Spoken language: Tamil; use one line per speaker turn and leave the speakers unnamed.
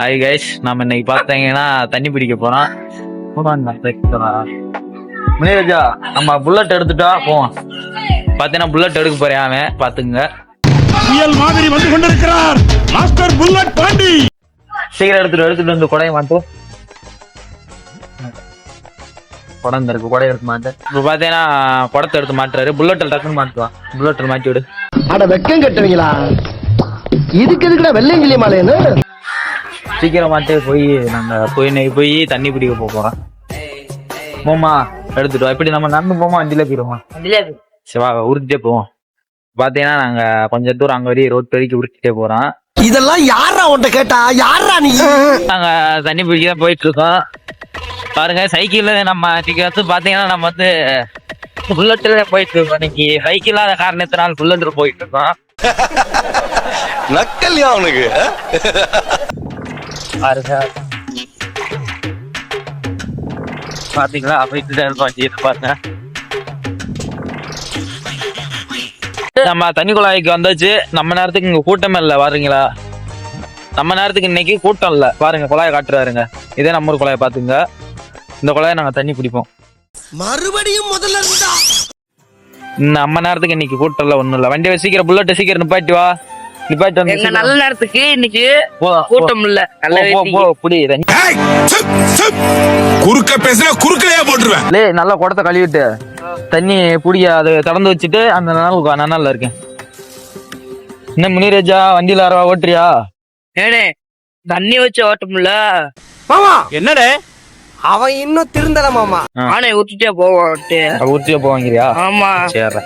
ஹாய் கைஸ் நம்ம இன்னைக்கு பார்த்தீங்கன்னா தண்ணி பிடிக்க போறோம். முனிராஜா நம்ம புல்லட் எடுத்துட்டா போவோம். பார்த்தீங்கன்னா புல்லட் எடுக்க போறேன் அவன்? பாத்துங்க
புயல் மாதிரி வந்து கொண்டிருக்கிறார். மாஸ்டர் புல்லட் பாண்டி
சீக்கிரம் எடுத்துட்டு எடுத்துட்டு வந்து குடையை மாட்டு. குடம் இருக்கு குடையை எடுத்து மாட்டு. இப்போ பார்த்தீங்கன்னா குடத்தை எடுத்து மாட்டுறாரு. புல்லட்டில் டக்குன்னு மாட்டுவான் புல்லட்டில் மாட்டி விடு.
அட வெக்கம் கட்டுவீங்களா? இதுக்கு எதுக்குடா வெள்ளையங்கிலி மாலைன்னு?
சீக்கிரம் மாட்டு போய் நாங்க போய் இன்னைக்கு போய் தண்ணி பிடிக்க போக போறோம். போமா எடுத்துட்டு வா. இப்படி நம்ம நடந்து போமா வண்டியில போயிடுவோமா சரி வா உருட்டிட்டே போவோம். பாத்தீங்கன்னா நாங்க கொஞ்ச தூரம் அங்க வரையும் ரோட் வரைக்கும் உருட்டிட்டே போறோம்.
இதெல்லாம் யாரா உன்ட்ட கேட்டா? யாரா நீ?
நாங்க தண்ணி பிடிக்க தான் போயிட்டு இருக்கோம். பாருங்க சைக்கிள்ல நம்ம இன்னைக்கு வந்து பாத்தீங்கன்னா நம்ம வந்து புல்லட்ல போயிட்டு இருக்கோம். இன்னைக்கு சைக்கிள் இல்லாத காரணத்தினால் புல்லட்ல போயிட்டு இருக்கோம்.
நக்கல்யா அவனுக்கு
பாருங்க பாத்தீங்களா? போயிட்டு தான் இருக்கோம் ஜீப் பாருங்க நம்ம தண்ணி குழாய்க்கு வந்தாச்சு. நம்ம நேரத்துக்கு இங்க கூட்டமே இல்ல பாருங்களா. நம்ம நேரத்துக்கு இன்னைக்கு கூட்டம் இல்ல. பாருங்க குழாயை காட்டுறாருங்க. இதே நம்ம ஒரு குழாயை பாத்துங்க இந்த குழாயை நாங்க தண்ணி பிடிப்போம்
மறுபடியும் முதல்ல இருந்தா?
நம்ம நேரத்துக்கு இன்னைக்கு கூட்டம் இல்ல ஒண்ணும் இல்ல. வண்டியை சீக்கிரம் புல்லட் சீக்கிரம் நிப்பாட்டி வா.
எங்க நல்ல நேரத்துக்கு இன்னைக்கு. கூட்டம் இல்ல.
குறுக்க பேசினா குறுக்கலையா போட்டுருவேன்.
லே நல்லா குடத்தை கழுவிட்டு தண்ணி புடிய அதை திறந்து வச்சுட்டு அந்த நாள் நன்னால இருக்கேன். என்ன முனிராஜா வண்டியில அரவா ஓட்டுறியா?
ஏனே தண்ணி வச்சு ஓட்டமுல்ல
மாமா!
என்னடே?
அவன் இன்னும் திருந்தல மாமா.
ஆனை ஊத்திட்டே போவோம்
ஊற்றியே போவாங்கிறியா?
ஆமா.
சரி